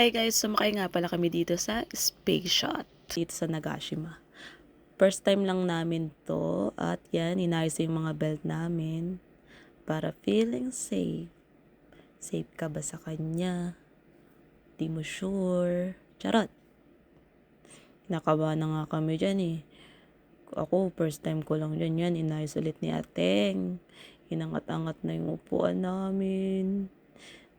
Hi guys, sumakay nga pala kami dito sa Space Shot. Dito sa Nagashima. First time lang namin to at yan, inayos yung mga belt namin para feeling safe. Safe ka ba sa kanya? Di mo sure. Charot. Nakaba na nga kami dyan eh. Ako, first time ko lang dyan yan. Inayos ulit ni Ateng. Inangat-angat na yung upuan namin.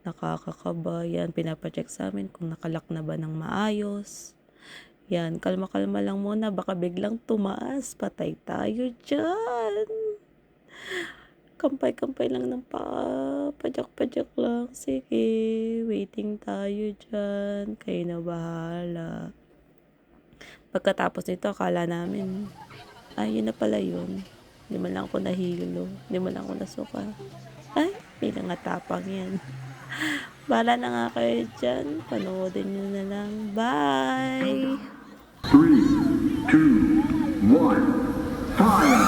Nakakakaba yan. Pinapacheck sa amin kung nakalak na ba ng maayos. Yan, kalma-kalma lang muna. Baka biglang tumaas. Patay tayo dyan. Kampay-kampay lang ng paa. Padyak-padyak lang. Sige, waiting tayo dyan. Kayo na bahala. Pagkatapos nito, akala namin, ay, yun na pala yun. Hindi man lang ako nahilo. Hindi man lang ako nasuka. Ay, may nangatapang yan. Bahala na nga kayo dyan. Panoodin nyo na lang. Bye! Three, two, one, fire!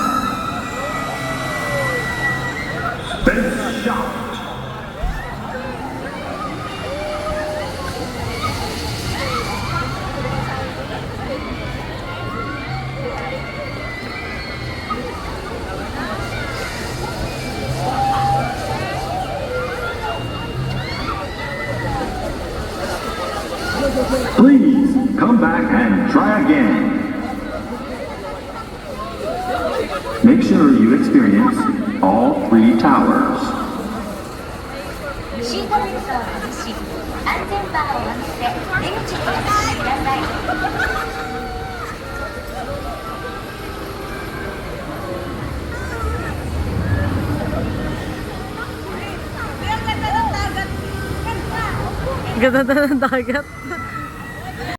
Space shot! Please come back and try again. Make sure you experience all three towers. Ganda na ng dagat.